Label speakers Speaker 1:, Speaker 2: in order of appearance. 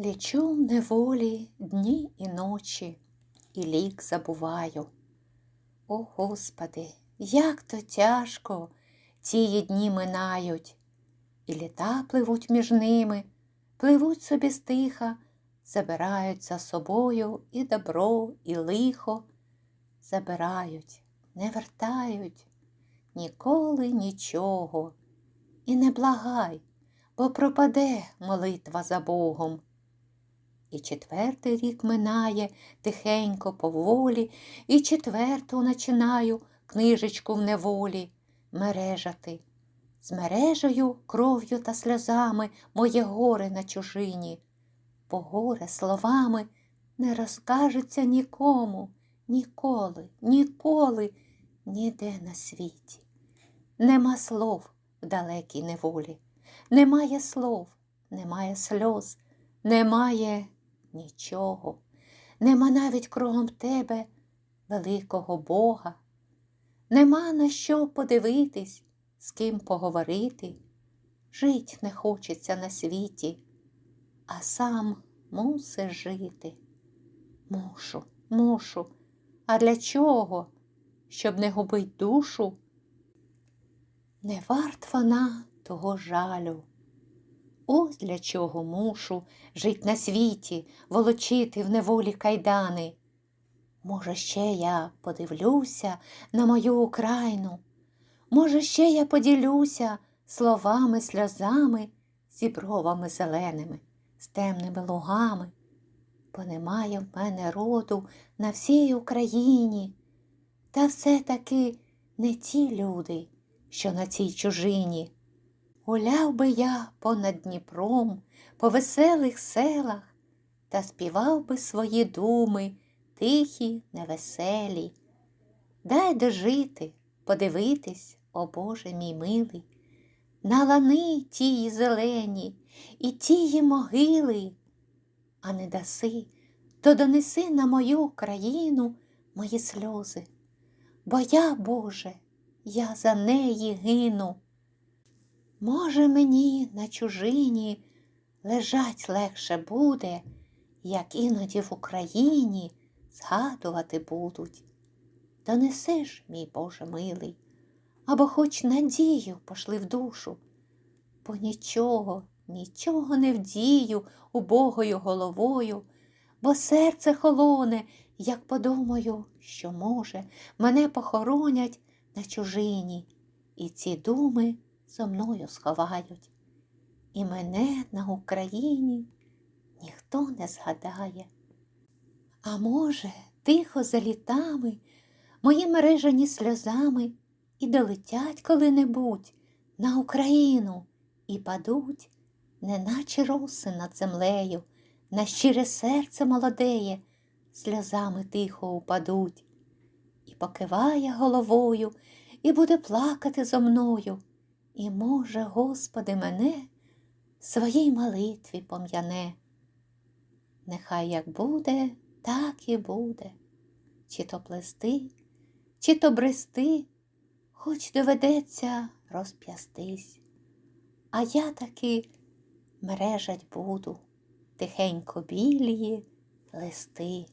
Speaker 1: Лічу неволі дні і ночі, і лік забуваю. О Господи, як то тяжко ці дні минають, і літа пливуть між ними, пливуть собі стиха, забирають за собою і добро, і лихо, забирають, не вертають ніколи нічого. І не благай, бо пропаде молитва за Богом. І четвертий рік минає тихенько поволі, і четверту начинаю книжечку в неволі мережати. З мережею, кров'ю та сльозами моє горе на чужині, бо горе словами не розкажеться нікому, ніколи, ніколи, ніде на світі. Нема слов в далекій неволі, немає слов, немає сльоз, немає нічого, нема навіть кругом тебе великого Бога, нема на що подивитись, з ким поговорити. Жить не хочеться на світі, а сам мусиш жити. Мушу, мушу. А для чого? Щоб не губить душу? Не варт вона того жалю. Ось для чого мушу жить на світі, волочити в неволі кайдани. Може, ще я подивлюся на мою Україну, може, ще я поділюся словами, сльозами, зібровами зеленими, з темними лугами, бо немає в мене роду на всій Україні, та все-таки не ті люди, що на цій чужині. Гуляв би я понад Дніпром, по веселих селах, та співав би свої думи, тихі, невеселі. Дай дожити, подивитись, о Боже мій милий, на лани тії зелені і тії могили, а не даси, то донеси на мою країну мої сльози, бо я, Боже, я за неї гину. Може, мені на чужині лежать легше буде, як іноді в Україні згадувати будуть. Донеси ж, мій Боже милий, або хоч надію пошли в душу, бо нічого, нічого не вдію убогою головою, бо серце холоне, як подумаю, що, може, мене похоронять на чужині, і ці думи зо мною сховають. І мене на Україні ніхто не згадає. А може, тихо за літами мої мережані сльозами і долетять коли-небудь на Україну і падуть, неначе роси над землею, на щире серце молодеє, сльозами тихо упадуть, і покиває головою, і буде плакати зо мною. І, може, Господи, мене своїй молитві пом'яне. Нехай як буде, так і буде, чи то плести, чи то брести, хоч доведеться розп'ястись. А я таки мережать буду тихенько білії листи.